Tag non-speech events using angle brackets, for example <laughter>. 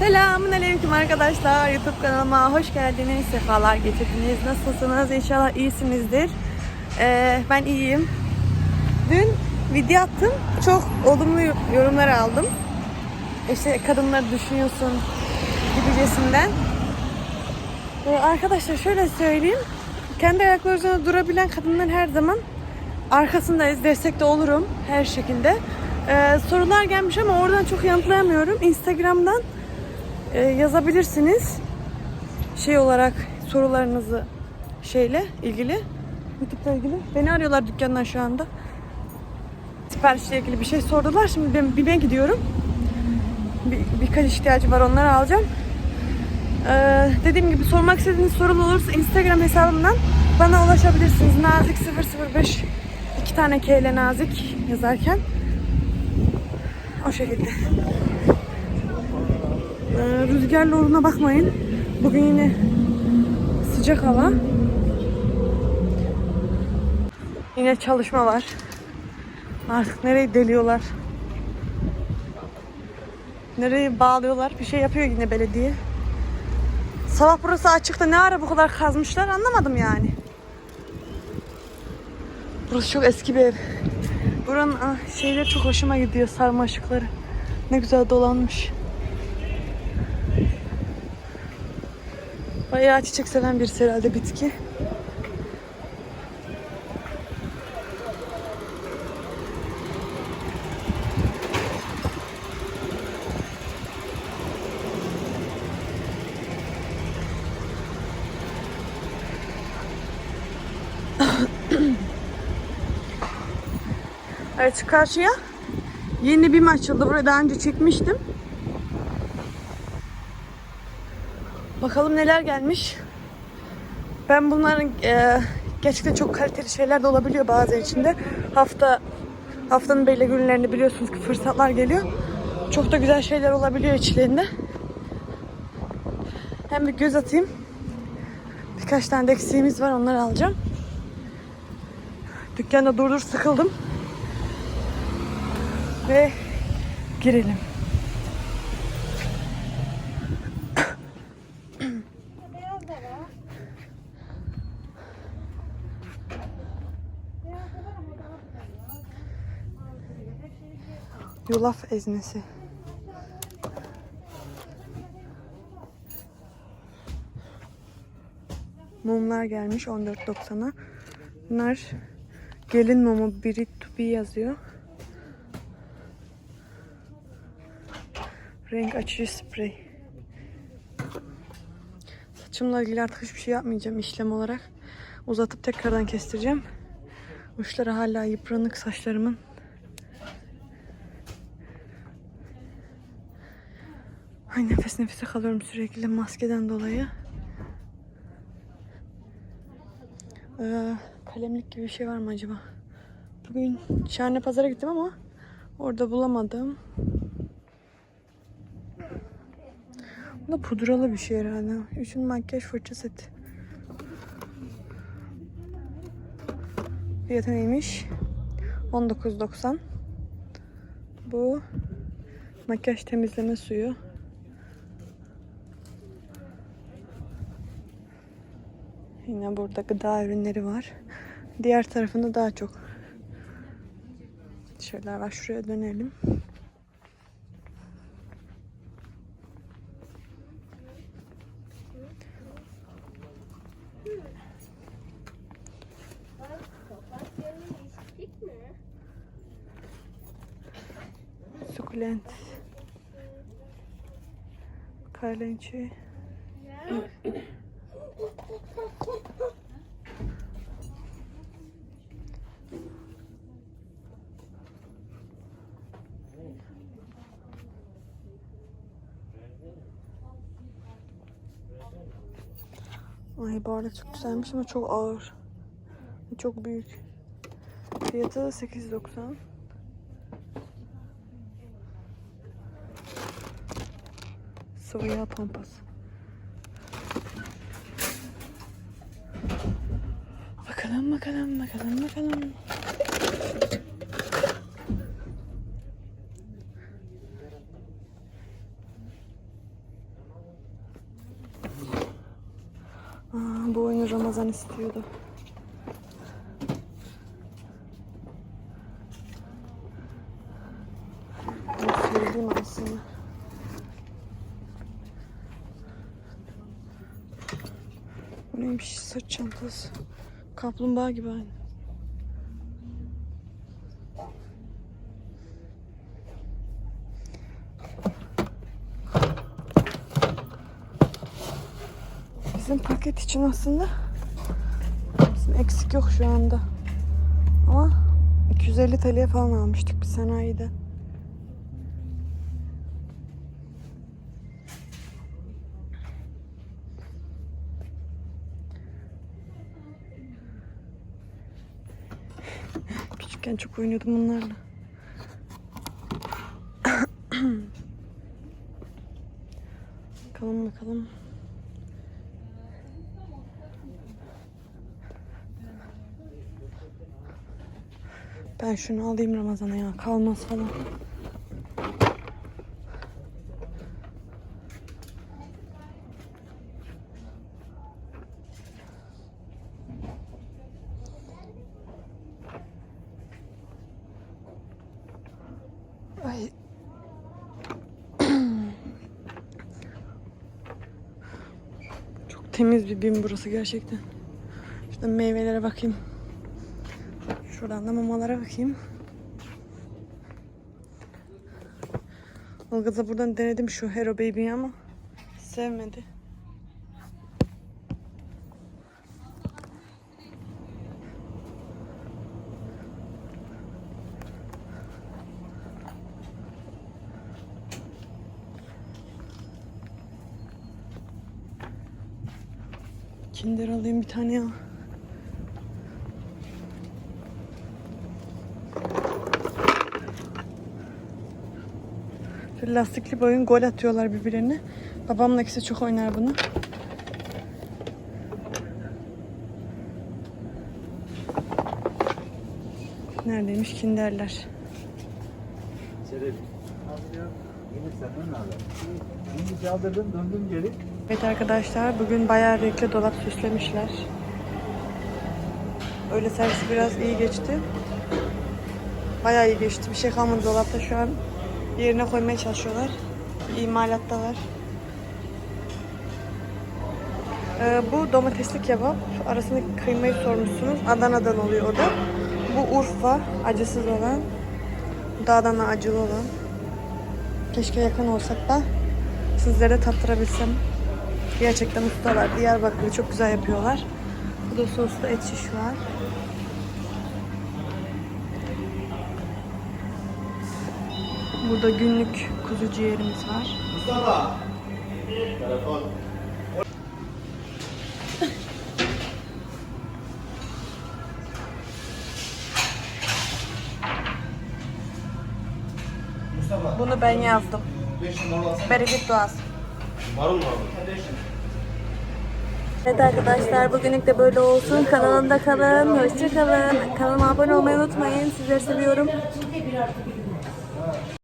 Selamun Aleyküm arkadaşlar. YouTube kanalıma hoş geldiniz. Sefalar getirdiniz. Nasılsınız? İnşallah iyisinizdir. Ee, ben iyiyim. Dün video attım. Çok olumlu yorumlar aldım. İşte kadınları düşünüyorsun gibicesinden. Ee, arkadaşlar şöyle söyleyeyim. Kendi ayakları üzerinde durabilen kadınların her zaman arkasındayız. Destekte olurum her şekilde. Ee, sorular gelmiş ama oradan çok yanıtlayamıyorum. Instagram'dan e, yazabilirsiniz. Şey olarak sorularınızı şeyle ilgili. YouTube'la ilgili. Beni arıyorlar dükkandan şu anda. Siparişle ilgili bir şey sordular. Şimdi ben, bir ben gidiyorum. Bir, birkaç ihtiyacı var onları alacağım. Ee, dediğim gibi sormak istediğiniz sorular olursa Instagram hesabımdan bana ulaşabilirsiniz. Nazik 005 iki tane K ile nazik yazarken o şekilde. Ee, rüzgarla olduğuna bakmayın. Bugün yine sıcak hava. Yine çalışma var. Artık nereyi deliyorlar. Nereyi bağlıyorlar. Bir şey yapıyor yine belediye. Sabah burası açıkta ne ara bu kadar kazmışlar anlamadım yani. Burası çok eski bir ev. Buranın ah, şeyleri çok hoşuma gidiyor sarmaşıkları. Ne güzel dolanmış. Bayağı çiçek seven birisi herhalde bitki. Evet karşıya yeni bir açıldı. Burayı daha önce çekmiştim. Bakalım neler gelmiş. Ben bunların e, gerçekten çok kaliteli şeyler de olabiliyor bazen içinde. Hafta haftanın belli günlerinde biliyorsunuz ki fırsatlar geliyor. Çok da güzel şeyler olabiliyor içlerinde. Hem bir göz atayım. Birkaç tane de eksiğimiz var onları alacağım. Dükkanda dur dur sıkıldım. Ve girelim. Yulaf ezmesi. Mumlar gelmiş 14.90'a. Bunlar gelin mumu biri to be yazıyor. Renk açıcı sprey. Saçımla ilgili artık hiçbir şey yapmayacağım işlem olarak. Uzatıp tekrardan kestireceğim. Uçları hala yıpranık saçlarımın. Ay nefes nefese kalıyorum sürekli maskeden dolayı. Ee, kalemlik gibi bir şey var mı acaba? Bugün Şahane Pazar'a gittim ama orada bulamadım. Bu da pudralı bir şey herhalde. Üçün makyaj fırça seti. Fiyatı neymiş? 19.90. Bu makyaj temizleme suyu. Yine burada gıda ürünleri var. Diğer tarafında daha çok şeyler var. Şuraya dönelim. Sukulent. Kalençi. Ay bu çok güzelmiş ama çok ağır. Çok büyük. Fiyatı da 8.90. Sıvı yağ pompası. Bakalım bakalım bakalım bakalım. Ramazan istiyordu. Ben söyleyeyim aslında. Bu neymiş? Sırt çantası. Kaplumbağa gibi aynı. Bizim paket için aslında bizim eksik yok şu anda. Ama 250 TL'ye falan almıştık bir sanayide. <laughs> Küçükken çok oynuyordum bunlarla. <coughs> bakalım bakalım. Ben şunu alayım Ramazan'a ya. Kalmaz falan. Ay. Çok temiz bir bin burası gerçekten. Şurada meyvelere bakayım. Şuradan da mamalara bakayım. Ilgaz'a buradan denedim şu Hero Baby'yi ama sevmedi. Kinder alayım bir tane ya. Lastikli bir gol atıyorlar birbirlerine. Babamla ikisi çok oynar bunu. Neredeymiş kinderler. Evet arkadaşlar bugün bayağı renkli dolap süslemişler. Öyle servisi biraz iyi geçti. Bayağı iyi geçti. Bir şey kalmadı dolapta şu an. Yerine koymaya çalışıyorlar. İmalattalar. Ee, bu domatesli kebap. Arasındaki kıymayı sormuşsunuz. Adana'dan oluyor o da. Bu Urfa. Acısız olan. Bu da Adana acılı olan. Keşke yakın olsak da sizlere tattırabilsem. Gerçekten ustalar. Diyarbakır'ı çok güzel yapıyorlar. Bu da soslu et şiş var. Burada günlük kuzu ciğerimiz var. Mustafa. Telefon. Mustafa. Bunu ben yazdım. 5 numara alsana. Bereket duası. Marul mu Evet arkadaşlar bugünlük de böyle olsun. Kanalımda kalın. Hoşça kalın. Kanalıma abone olmayı unutmayın. Sizleri seviyorum.